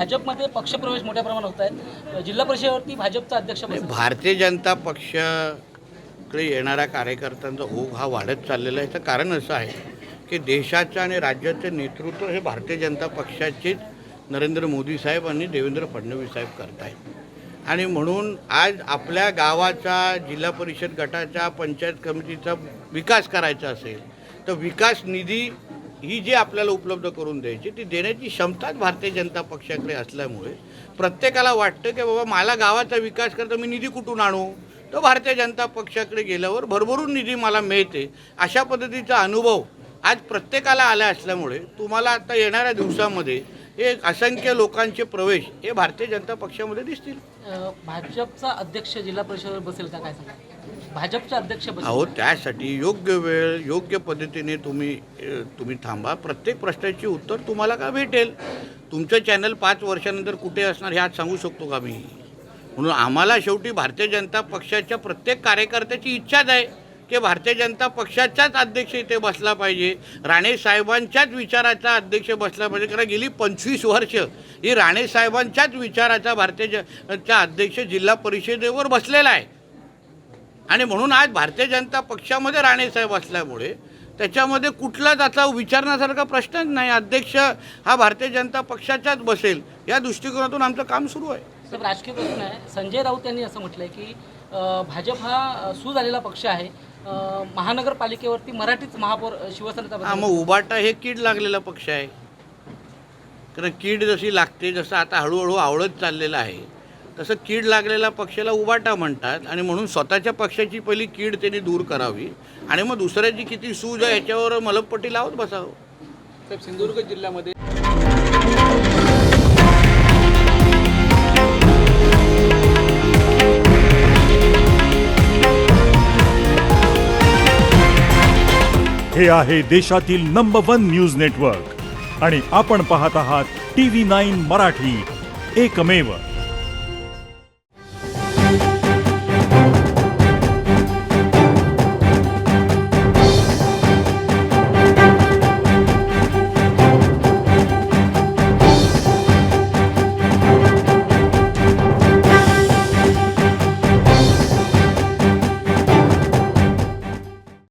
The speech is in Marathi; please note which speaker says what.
Speaker 1: भाजपमध्ये पक्षप्रवेश मोठ्या प्रमाणात होत आहेत जिल्हा परिषदेवरती भाजपचा अध्यक्ष.
Speaker 2: भारतीय जनता पक्षाकडे येणाऱ्या कार्यकर्त्यांचा ओघ हा वाढत चाललेला आहे. याचं कारण असं आहे की देशाचं आणि राज्याचं नेतृत्व हे भारतीय जनता पक्षाचेच नरेंद्र मोदी साहेब आणि देवेंद्र फडणवीस साहेब करत आहेत आणि म्हणून आज आपल्या गावाचा जिल्हा परिषद गटाचा पंचायत कमिटीचा विकास करायचा असेल तर विकास निधी ही जी आपल्याला उपलब्ध करून द्यायची ती देण्याची क्षमताच भारतीय जनता पक्षाकडे असल्यामुळे प्रत्येकाला वाटतं की बाबा मला गावाचा विकास करता मी निधी कुठून आणू? तर भारतीय जनता पक्षाकडे गेल्यावर भरभरून निधी मला मिळते अशा पद्धतीचा अनुभव आज प्रत्येकाला आला असल्यामुळे तुम्हाला आता येणाऱ्या दिवसामध्ये हे असंख्य लोकांचे प्रवेश हे भारतीय जनता पक्षामध्ये दिसतील.
Speaker 1: भाजपचा अध्यक्ष जिल्हा परिषदेवर बसेल का? काय सांगा भाजपचे अध्यक्ष
Speaker 2: अहो त्यासाठी योग्य वेळ योग्य पद्धतीने तुम्ही तुम्ही थांबा. प्रत्येक प्रश्नाची उत्तर तुम्हाला का भेटेल? तुमचं चॅनल पाच वर्षानंतर कुठे असणार हे आज सांगू शकतो का मी? म्हणून आम्हाला शेवटी भारतीय जनता पक्षाच्या प्रत्येक कार्यकर्त्याची इच्छाच आहे की भारतीय जनता पक्षाचाच अध्यक्ष इथे बसला पाहिजे. राणे साहेबांच्याच विचाराचा अध्यक्ष बसला पाहिजे. कारण गेली पंचवीस वर्ष ही राणे साहेबांच्याच विचाराचा भारतीय जनता अध्यक्ष जिल्हा परिषदेवर बसलेला आहे. आणि म्हणून आज भारतीय जनता पक्षामध्ये राणेसाहेब असल्यामुळे त्याच्यामध्ये कुठलाच आता विचारण्यासारखा प्रश्नच नाही. अध्यक्ष हा भारतीय जनता पक्षाचाच बसेल या दृष्टिकोनातून आमचं काम सुरू आहे.
Speaker 1: राजकीय प्रश्न आहे. संजय राऊत यांनी असं म्हटलंय की अ, भाजप हा सू झालेला पक्ष आहे. महानगरपालिकेवरती मराठीच महापौर शिवसेनेचा
Speaker 2: हा. मग उबाटा हे कीड लागलेला पक्ष आहे. कारण कीड जशी लागते जसं आता हळूहळू आवडत चाललेलं आहे. तसं कीड लागलेल्या पक्षाला उबाटा म्हणतात आणि म्हणून स्वतःच्या पक्षाची पहिली कीड त्यांनी दूर करावी. आणि मग दुसऱ्याची किती सूज आहे याच्यावर मलमपट्टी लावत बसावं.
Speaker 3: साहेब सिंधुदुर्ग जिल्ह्यामध्ये
Speaker 4: हे आहे देशातील नंबर वन न्यूज नेटवर्क आणि आपण पाहत आहात टी व्ही नाईन मराठी. एकमेव.